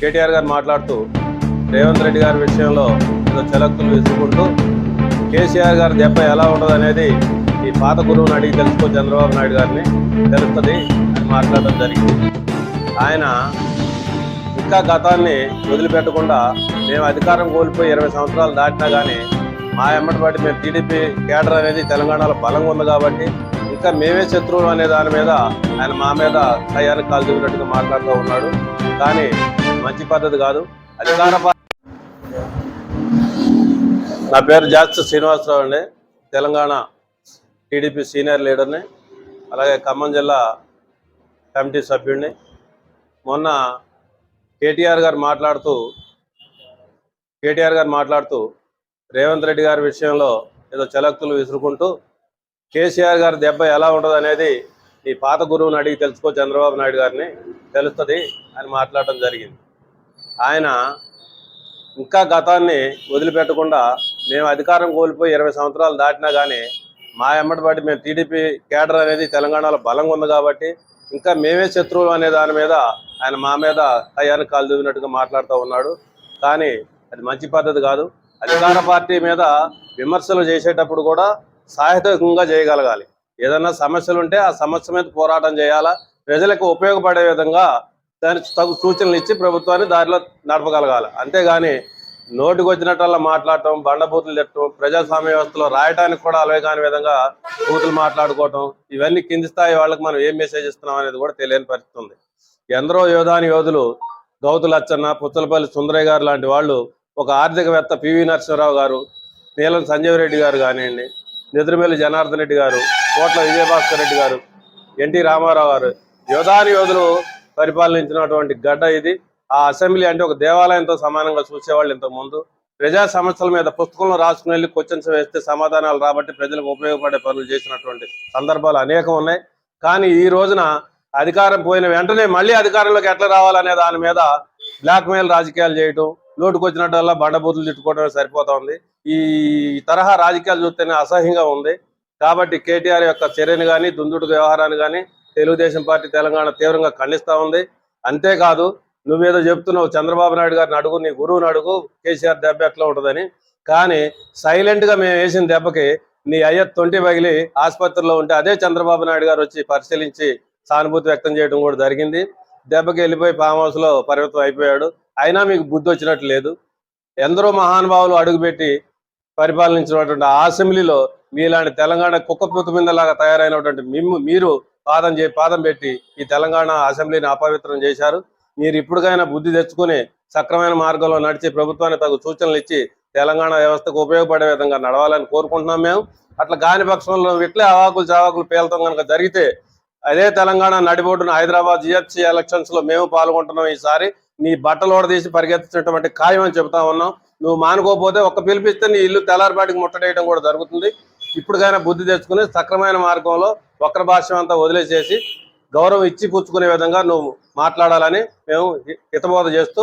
కేటీఆర్ గారు మాట్లాడుతూ రేవంత్ రెడ్డి గారి విషయంలో ఏదో చలక్కులు విసుకుంటూ కేసీఆర్ గారి దెబ్బ ఎలా ఉండదు అనేది ఈ పాత గురువుని అడిగి తెలుసుకో చంద్రబాబు నాయుడు గారిని తెలుస్తుంది అని మాట్లాడడం జరిగింది. ఆయన ఇంకా గతాన్ని వదిలిపెట్టకుండా మేము అధికారం కోల్పోయి ఇరవై సంవత్సరాలు దాటినా కానీ మా ఎమ్మటి బట్టి మేము టీడీపీ కేడర్ అనేది తెలంగాణలో బలంగా ఉంది కాబట్టి ఇంకా మేమే శత్రువులు అనే దాని మీద ఆయన మా మీద కయ్యానికి కాల్చుకున్నట్టుగా మాట్లాడుతూ ఉన్నాడు. కానీ మంచి పద్ధతి కాదు. అధికార నా పేరు జాస్తి శ్రీనివాసరావు అండి. తెలంగాణ టీడీపీ సీనియర్ లీడర్ని అలాగే ఖమ్మం జిల్లా కమిటీ సభ్యుడిని. మొన్న కేటీఆర్ గారు మాట్లాడుతూ కేటీఆర్ గారు మాట్లాడుతూ రేవంత్ రెడ్డి గారి విషయంలో ఏదో చలక్తులు విసురుకుంటూ కేసీఆర్ గారి దెబ్బ ఎలా ఉండదు అనేది ఈ పాత గురువుని అడిగి తెలుసుకో చంద్రబాబు నాయుడు గారిని. తెలుస్తుంది అని మాట్లాడటం జరిగింది. ఆయన ఇంకా గతాన్ని వదిలిపెట్టకుండా మేము అధికారం కోల్పోయి ఇరవై సంవత్సరాలు దాటినా కానీ మా ఎమ్మటి మేము టీడీపీ కేడర్ అనేది తెలంగాణలో బలంగా ఉంది కాబట్టి ఇంకా మేమే శత్రువులు అనే దాని మీద ఆయన మా మీద అయ్యాన్ని కాలు దిగినట్టుగా మాట్లాడుతూ ఉన్నాడు. కానీ అది మంచి పద్ధతి కాదు. అధికార పార్టీ మీద విమర్శలు చేసేటప్పుడు కూడా సాహిత్యకంగా చేయగలగాలి. ఏదన్నా సమస్యలు ఉంటే ఆ సమస్య మీద పోరాటం చేయాలా? ప్రజలకు ఉపయోగపడే విధంగా దానికి తగు సూచనలు ఇచ్చి ప్రభుత్వాన్ని దారిలో నడపగలగాలి. అంతేగాని నోటికి వచ్చినట్టల్లా మాట్లాడటం బండబూతులు తిట్టడం ప్రజాస్వామ్య వ్యవస్థలో రాయటానికి కూడా అలవే కాని విధంగా బూతులు మాట్లాడుకోవటం ఇవన్నీ కింది స్థాయి వాళ్ళకి మనం ఏం మెసేజ్ ఇస్తున్నాం అనేది కూడా తెలియని పరిస్థితి ఉంది. ఎందరో యోధాని యోధులు గౌతు లచ్చన్న పుచ్చలపల్లి సుందరయ్య గారు లాంటి వాళ్ళు ఒక ఆర్థికవేత్త పివి నరసింహరావు గారు నీలం సంజీవ్ రెడ్డి గారు కానివ్వండి నిద్రమేలు జనార్దన్ రెడ్డి గారు కోట్ల విజయభాస్కర్ రెడ్డి గారు ఎన్టీ రామారావు గారు యోధాని యోధులు పరిపాలించినటువంటి గడ్డ ఇది. ఆ అసెంబ్లీ అంటే ఒక దేవాలయంతో సమానంగా చూసేవాళ్ళు ఇంతకు ముందు. ప్రజా సమస్యల మీద పుస్తకంలో రాసుకుని వెళ్ళి క్వశ్చన్స్ వేస్తే సమాధానాలు రాబట్టి ప్రజలకు ఉపయోగపడే పనులు చేసినటువంటి సందర్భాలు అనేకం ఉన్నాయి. కానీ ఈ రోజున అధికారం పోయిన వెంటనే మళ్ళీ అధికారంలోకి ఎట్లా రావాలనే దాని మీద బ్లాక్మెయిల్ రాజకీయాలు చేయటం నోటుకొచ్చినట్టల్లా బండబూతులు తిట్టుకోవడం సరిపోతా ఈ తరహా రాజకీయాలు చూస్తేనే అసహ్యంగా ఉంది. కాబట్టి కేటీఆర్ యొక్క చర్యను కానీ దుందుడు వ్యవహారాన్ని కానీ తెలుగుదేశం పార్టీ తెలంగాణ తీవ్రంగా ఖండిస్తూ ఉంది. అంతేకాదు నువ్వేదో చెప్తున్నావు చంద్రబాబు నాయుడు గారిని అడుగు నీ గురువుని అడుగు కేసీఆర్ దెబ్బ ఎట్లా ఉంటుందని. కానీ సైలెంట్గా మేము వేసిన దెబ్బకి నీ అయ్య తొంటి పగిలి ఆసుపత్రిలో ఉంటే అదే చంద్రబాబు నాయుడు గారు వచ్చి పరిశీలించి సానుభూతి వ్యక్తం చేయడం కూడా జరిగింది. దెబ్బకి వెళ్ళిపోయి ఫామ్ హౌస్లో పరిమితం అయిపోయాడు. అయినా మీకు బుద్ధి వచ్చినట్టు లేదు. ఎందరో మహానుభావులు అడుగుపెట్టి పరిపాలించినటువంటి ఆ అసెంబ్లీలో మీలాంటి తెలంగాణ కుక్కపూత మీద లాగా తయారైనటువంటి మిమ్ము మీరు పాదం చే పాదం పెట్టి ఈ తెలంగాణ అసెంబ్లీని అపవిత్రం చేశారు. మీరు ఇప్పటికైనా బుద్ధి తెచ్చుకుని సక్రమైన మార్గంలో నడిచి ప్రభుత్వానికి తగు సూచనలు ఇచ్చి తెలంగాణ వ్యవస్థకు ఉపయోగపడే విధంగా నడవాలని కోరుకుంటున్నాం మేము. అట్లా కాని పక్షంలో ఇట్లే అవాకులు చావాకులు పేలతం కనుక జరిగితే అదే తెలంగాణ నడిబొడ్డున హైదరాబాద్ జిహెచ్సి ఎలక్షన్స్లో మేము పాల్గొంటున్నాం ఈసారి. నీ బట్టలు ఓడదీసి పరిగెత్తినటువంటి ఖాయం అని చెబుతా ఉన్నాం. నువ్వు మానుకోకపోతే ఒక్క పిలిపిస్తే నీ ఇల్లు తెల్లారిపాటికి ముట్టడేయడం కూడా జరుగుతుంది. ఇప్పటికైనా బుద్ధి తెచ్చుకుని సక్రమైన మార్గంలో వక్ర భాష్యం అంతా వదిలేసేసి గౌరవం ఇచ్చి పుచ్చుకునే విధంగా నువ్వు మాట్లాడాలని మేము హితబోధ చేస్తూ